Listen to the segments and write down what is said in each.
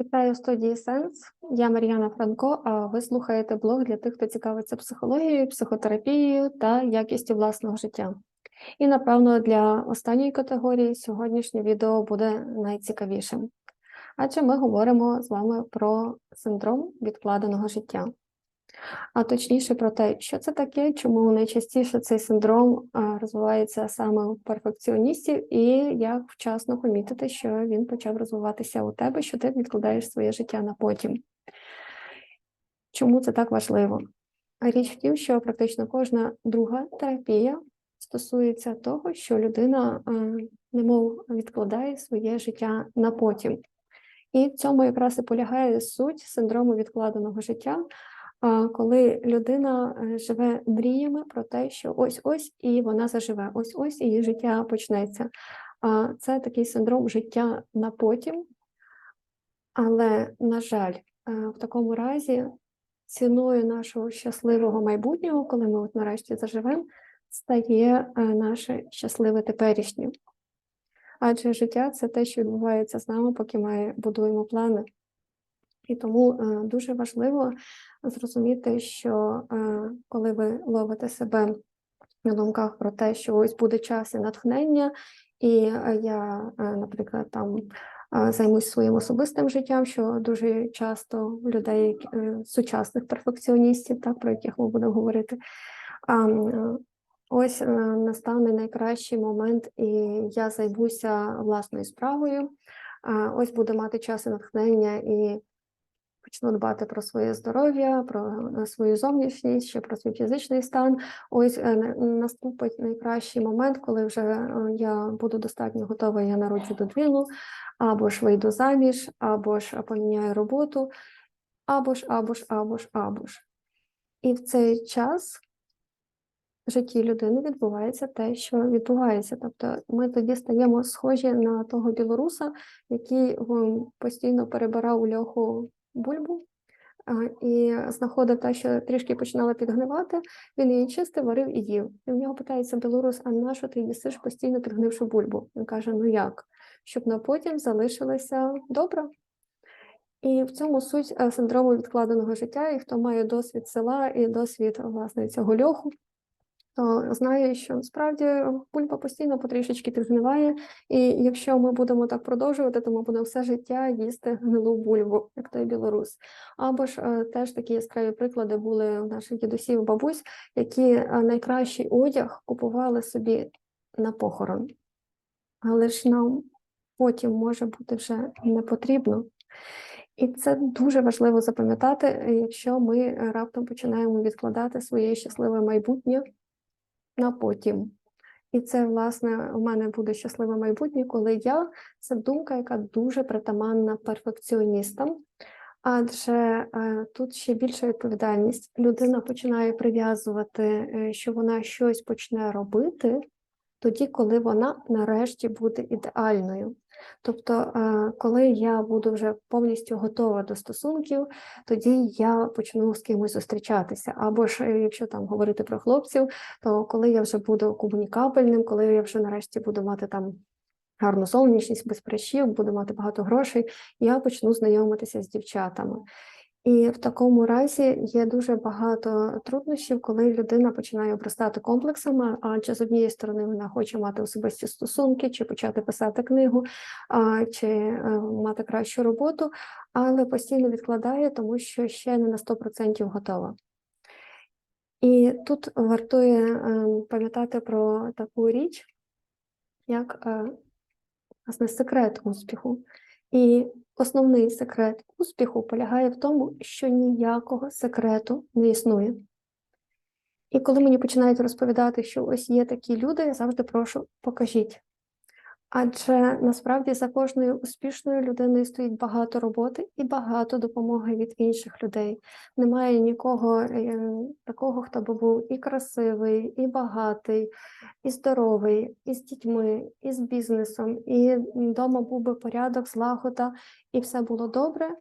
Вітаю студії Сенс. Я Мар'яна Франко. А ви слухаєте блог для тих, хто цікавиться психологією, психотерапією та якістю власного життя. І напевно для останньої категорії сьогоднішнє відео буде найцікавішим, адже ми говоримо з вами про синдром відкладеного життя. А точніше про те, що це таке, чому найчастіше цей синдром розвивається саме у перфекціоністів, і як вчасно помітити, що він почав розвиватися у тебе, що ти відкладаєш своє життя на потім. Чому це так важливо? Річ в тім, що практично кожна друга терапія стосується того, що людина немов відкладає своє життя на потім. І в цьому якраз і полягає суть синдрому відкладеного життя. Коли людина е, живе мріями про те, що ось-ось і вона заживе, ось-ось її життя почнеться. Це такий синдром життя на потім. Але, на жаль, е, в такому разі ціною нашого щасливого майбутнього, коли ми от нарешті заживемо, стає е, наше щасливе теперішнє. Адже життя це те, що відбувається з нами, поки ми будуємо плани. І тому е, дуже важливо зрозуміти, що е, коли ви ловите себе на думках про те, що ось буде час і натхнення, і е, я, наприклад, там займусь своїм особистим життям, що дуже часто людей сучасних перфекціоністів, так про яких ми будемо говорити. Ось настане найкращий момент, і я займуся власною справою. Ось буду мати час і натхнення і почну дбати про своє здоров'я, про е, свою зовнішність, ще про свій фізичний стан. Ось е, наступить найкращий момент, коли вже е, я буду достатньо готова, я народжу дитину, або ж вийду заміж, або ж поміняю роботу, або ж, або ж, або ж, або ж. І в цей час в житті людини відбувається те, що відбувається. Тобто ми тоді стаємо схожі на того білоруса, який постійно перебирав у льоху бульбу. І знаходив те, що трішки починала підгнивати, він її чистив, варив і їв. І в нього питається білорус: а на що ти їсиш постійно підгнившу бульбу? Він каже: Ну як? Щоб на потім залишилося добре. І в цьому суть е, синдрому відкладеного життя, і хто має досвід села і досвід власне цього льоху, то знає, що насправді бульба постійно потрішечки підгниває, і якщо ми будемо так продовжувати, то ми будемо все життя їсти гнилу бульбу, як той білорус. Або ж е, теж такі яскраві приклади були у наших дідусів, бабусь, які е, найкращий одяг купували собі на похорон. Але ж нам потім може бути вже не потрібно. І це дуже важливо запам'ятати, якщо ми е, раптом починаємо відкладати своє щасливе майбутнє на потім. І це, власне, у мене буде щасливе майбутнє, коли я це думка, яка дуже притаманна перфекціоністам. Адже е, тут ще більша відповідальність. Людина починає прив'язувати, е, що вона щось почне робити тоді, коли вона нарешті буде ідеальною. Тобто, е, коли я буду вже повністю готова до стосунків, тоді я почну з кимось зустрічатися. Або ж, е, якщо там говорити про хлопців, то коли я вже буду комунікабельним, коли я вже нарешті буду мати там гарну зовнішність, без прищів, буду мати багато грошей, я почну знайомитися з дівчатами. І в такому разі є дуже багато труднощів, коли людина починає обростати комплексами, адже з однієї сторони вона хоче мати особисті стосунки, чи почати писати книгу, чи е, мати кращу роботу, але постійно відкладає, тому що ще не на 100% готова. І тут вартує е, пам'ятати про таку річ, як е, власне секрет успіху. І основний секрет успіху полягає в тому, що ніякого секрету не існує. І коли мені починають розповідати, що ось є такі люди, я завжди прошу, покажіть. Адже насправді за кожною успішною людиною стоїть багато роботи і багато допомоги від інших людей. Немає нікого е, такого, хто би був і красивий, і багатий, і здоровий, і з дітьми, і з бізнесом, і вдома був би порядок, злагода, і все було добре,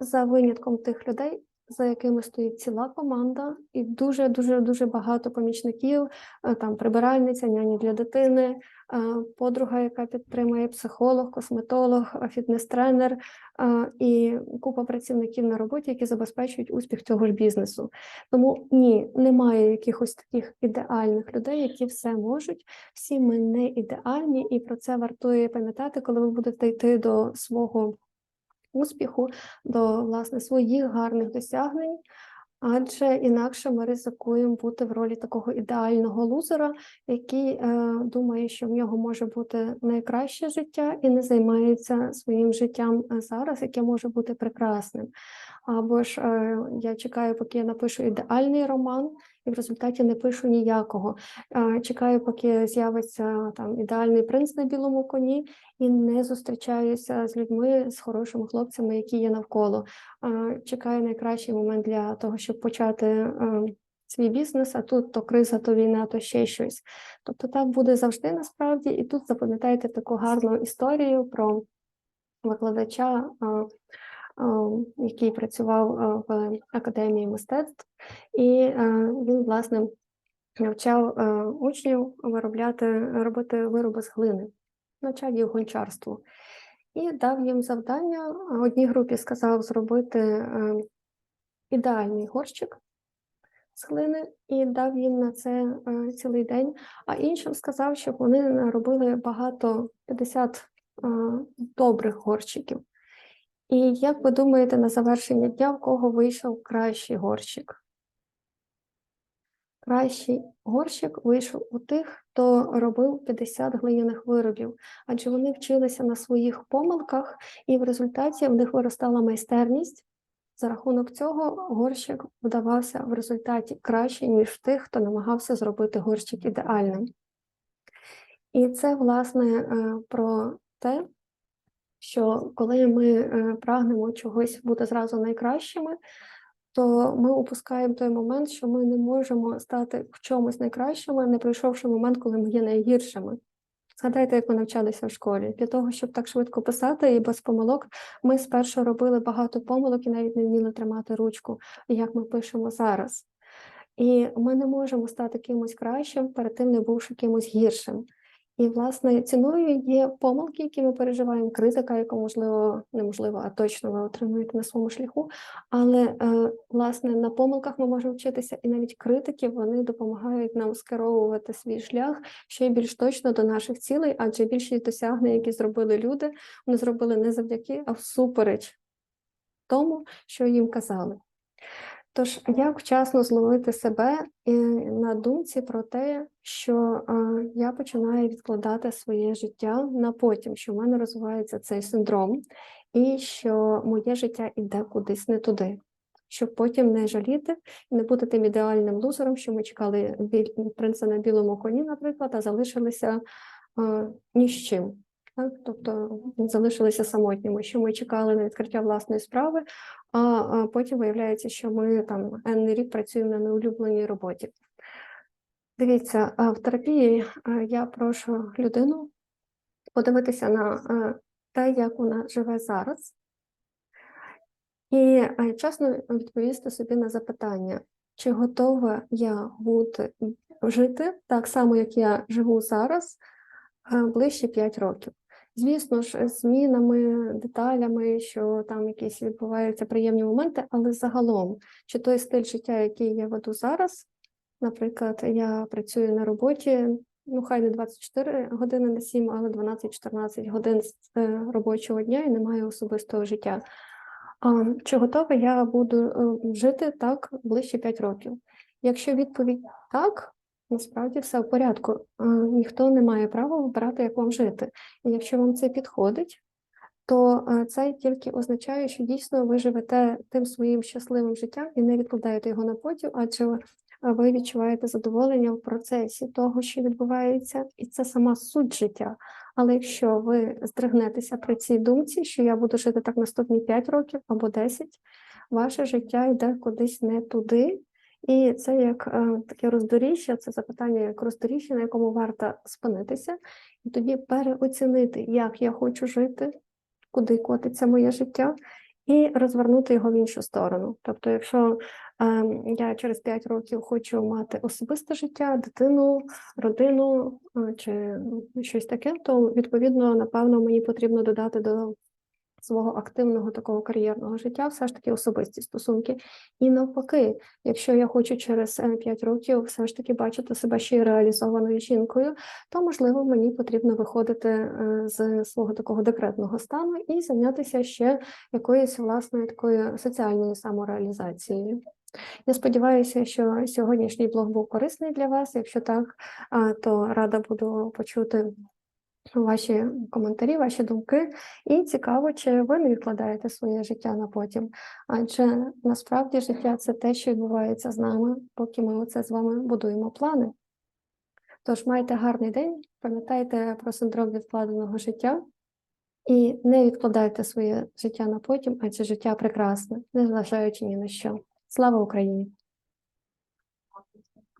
за винятком тих людей, за якими стоїть ціла команда, і дуже дуже дуже багато помічників, е, там прибиральниця, няні для дитини, подруга, яка підтримує психолог, косметолог, е, фітнес-тренер е, і купа працівників на роботі, які забезпечують успіх цього ж бізнесу. Тому ні, немає якихось таких ідеальних людей, які все можуть. Всі ми не ідеальні, і про це вартує пам'ятати, коли ви будете йти до свого успіху, до власне своїх гарних досягнень. Адже інакше ми ризикуємо бути в ролі такого ідеального лузера, який е, думає, що в нього може бути найкраще життя і не займається своїм життям е, зараз, яке може бути прекрасним. Або ж е, я чекаю, поки я напишу ідеальний роман, і в результаті не пишу ніякого. Чекаю, поки з'явиться там ідеальний принц на білому коні, і не зустрічаюся з людьми, з хорошими хлопцями, які є навколо. Чекаю найкращий момент для того, щоб почати. Свій бізнес, а тут то криза, то війна, то ще щось. Тобто так буде завжди насправді, і тут запам'ятайте таку гарну історію про викладача, який працював в академії мистецтв, і він, власне, навчав учнів виробляти, робити вироби з глини, навчав їх гончарству. І дав їм завдання. Одній групі сказав зробити е, ідеальний горщик з глини і дав їм на це е, цілий день, а іншим сказав, щоб вони робили багато 50 е, добрих горщиків. І як ви думаєте, на завершення дня в кого вийшов кращий горщик? Кращий горщик вийшов у тих, хто робив 50 глиняних виробів, адже вони вчилися на своїх помилках, і в результаті в них виростала майстерність. За рахунок цього горщик вдавався в результаті краще, ніж тих, хто намагався зробити горщик ідеальним. І це, власне, е, про те, що коли ми е, прагнемо чогось бути зразу найкращими, то ми упускаємо той момент, що ми не можемо стати в чомусь найкращими, не пройшовши момент, коли ми є найгіршими. Згадайте, як ми навчалися в школі. Для того, щоб так швидко писати і без помилок, ми спершу робили багато помилок і навіть не вміли тримати ручку, як ми пишемо зараз. І ми не можемо стати кимось кращим, перед тим не бувши кимось гіршим. І, власне, ціною є помилки, які ми переживаємо, критика, яку можливо, неможливо, а точно ви отримуєте на своєму шляху. Але, е, власне, на помилках ми можемо вчитися, і навіть критики вони допомагають нам скеровувати свій шлях ще більш точно до наших цілей, адже більшість досягнень, які зробили люди, вони зробили не завдяки, а всупереч тому, що їм казали. Тож, як вчасно зловити себе і на думці про те, що е, я починаю відкладати своє життя на потім, що в мене розвивається цей синдром, і що моє життя йде кудись не туди, щоб потім не жаліти і не бути тим ідеальним лузером, що ми чекали принца на білому коні, наприклад, а залишилися е, ні з чим. Так? Тобто залишилися самотніми, що ми чекали на відкриття власної справи, а, а потім виявляється, що ми там енний рік працюємо на неулюбленій роботі. Дивіться, в терапії я прошу людину подивитися на те, як вона живе зараз, і чесно відповісти собі на запитання, чи готова я бути жити так само, як я живу зараз, ближче 5 років. Звісно ж, змінами, деталями, що там якісь відбуваються приємні моменти, але загалом, чи той стиль життя, який я веду зараз, наприклад, я працюю на роботі, ну хай не 24 години на 7, але 12-14 годин з е, робочого дня і не маю особистого життя. Чи готова я буду е, жити так ближче 5 років? Якщо відповідь так, насправді все в порядку. Е, Ніхто не має права вибирати, як вам жити. І якщо вам це підходить, то е, це тільки означає, що дійсно ви живете тим своїм щасливим життям і не відкладаєте його на потім, адже ви- ви відчуваєте задоволення в процесі того, що відбувається, і це сама суть життя. Але якщо ви здригнетеся при цій думці, що я буду жити так наступні 5 років або 10, ваше життя йде кудись не туди, і це як е, таке роздоріжжя, це запитання як роздоріжжя, на якому варто спинитися, і тоді переоцінити, як я хочу жити, куди котиться моє життя, і розвернути його в іншу сторону. Тобто, якщо ем, я через 5 років хочу мати особисте життя, дитину, родину е, чи щось таке, то відповідно, напевно, мені потрібно додати до свого активного такого кар'єрного життя все ж таки особисті стосунки. І навпаки, якщо я хочу через 5 років все ж таки бачити себе ще й реалізованою жінкою, то можливо мені потрібно виходити е, з свого такого декретного стану і зайнятися ще якоюсь власною такою соціальною самореалізацією. Я сподіваюся, що сьогоднішній блог був корисний для вас. Якщо так, то рада буду почути ваші коментарі, ваші думки. І цікаво, чи ви не відкладаєте своє життя на потім. Адже насправді життя це те, що відбувається з нами, поки ми оце з вами будуємо плани. Тож майте гарний день, пам'ятайте про синдром відкладеного життя і не відкладайте своє життя на потім, адже життя прекрасне, незважаючи ні на що. Слава Україні!